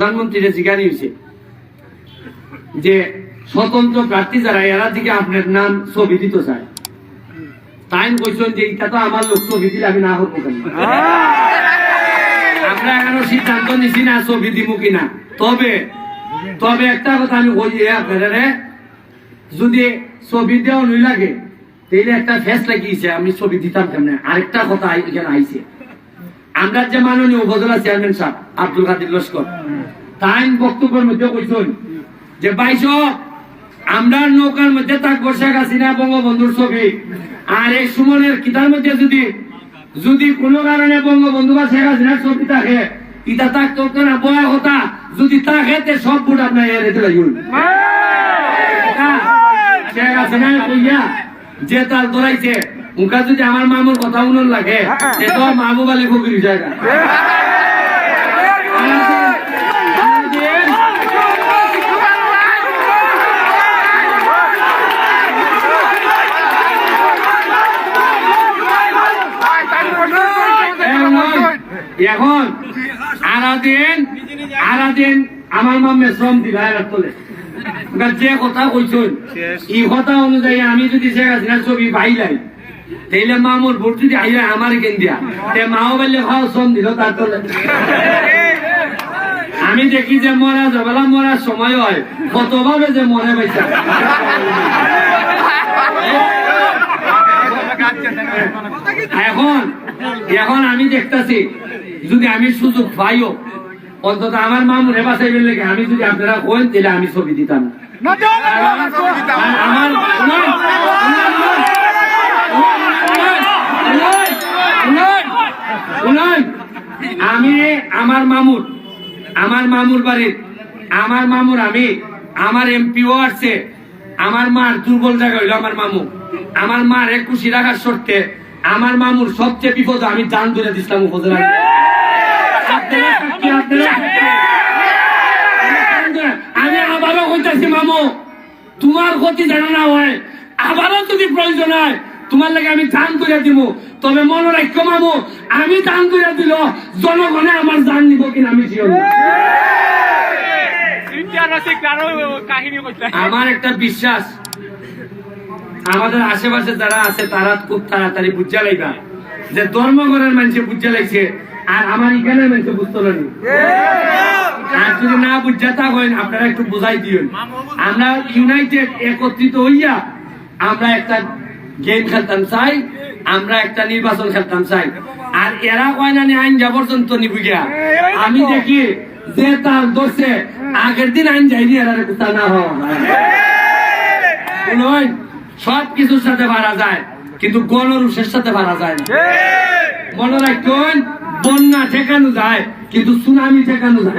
প্রধানমন্ত্রীরা হয়েছে যে স্বতন্ত্র প্রার্থী যারা, এরা দিকে আপনার নাম ছবি দিত চায় তাই কইছেন যে এটা তো আমার লোক ছবি দিলে আমি না হব কেন? আমরা এখনও সিদ্ধান্ত নিছি না ছবি দিব কিনা তবে তবে একটা কথা আমি কই আপনারা যদি ছবি দেওয়া নই লাগে একটা ফেস লাগিয়েছে, আমি ছবি দিতাম কেমনে? আরেকটা কথা এখানে আইছে। আমরা যে মাননীয় উপজেলা চেয়ারম্যান সাহেব আব্দুল কাদির লস্কর তাই বক্তব্যের মধ্যে কইছেন যে বাইশ আমরা নৌকার মধ্যে থাকব শেখ হাসিনা বঙ্গবন্ধুর ছবি। আর এই সুমনের কিতার মধ্যে যদি যদি কোনো কারণে বঙ্গবন্ধু বা শেখ হাসিনার ছবি থাকে ইটা থাকতো তো না বয়া কথা। যদি থাকে তে সব ভোট আপনার এড়ে লাগবে। শেখ হাসিনা কইয়া যে তার দৌড়াইছে মুখা যদি আমার মামুর কথা উনন লাগে এ তো মামু বালে ফকির জায়গা এখন আরাদিন আরাদিন আমার মামে শ্রম দিলা এরা তোলে যে কথা কইছুন এই কথা অনুযায়ী আমি যদি শেখ হাসিনার ছবি পাইলাই তাইলে মামুর ভোট যদি আইলে আমার কেন দিয়া? তে মাও বললে খাও শ্রম দিল তার তোলে আমি দেখি যে মরা যাবেলা মরার সময় হয়। কতভাবে যে মরে পাইছা এখন এখন আমি দেখতাছি যদি আমি সুযোগ পাইও অন্তত আমার মামুর বাসাই বেলে আমি যদি আপনারা কইন তাহলে আমি ছবি দিতাম। আমার আমার মামুর আমার মামুর বাড়ির আমার মামুর আমি, আমার এমপিও আসছে আমার মার দুর্বল জায়গা হইল আমার মামু। আমার মার এক খুশি রাখার শর্তে আমার মামুর সবচেয়ে বিপদ আমি দান ধরে দিছিলাম উপজেলা। আমি আবারও কইতাছি, মামু, তোমার ক্ষতি যেন না হয়, আবারও যদি প্রয়োজন হয়, তোমার লাগে আমি দান করে দিব তবে মনে রাখো মামু আমি দান করে দিল জনগণে আমার দান নিব কিনা আমি আমার একটা বিশ্বাস আমাদের আশেপাশে যারা আছে তারা খুব তাড়াতাড়ি বুঝা লাইবা যে ধর্মগণের মানুষে বুঝা লাগছে আর আমার এখানে মানুষে বুঝতে পারি আর যদি না বুঝা তা হয় আপনারা একটু বুঝাই দিন আমরা ইউনাইটেড একত্রিত হইয়া আমরা একটা গেম খেলতাম চাই? আমরা একটা নির্বাচন খেলতাম, চাই। আর এরা কয় না আইন যা পর্যন্ত নিবুগিয়া আমি দেখি যে তার দোষে আগের দিন আইন যাইনি এরা তা না শুনুন সব কিছুর সাথে মারা যায়, কিন্তু গণরুষের সাথে মারা যায় না। মনে রাখুন, বন্যা ঠেকানো যায়, কিন্তু সুনামি ঠেকানো যায়।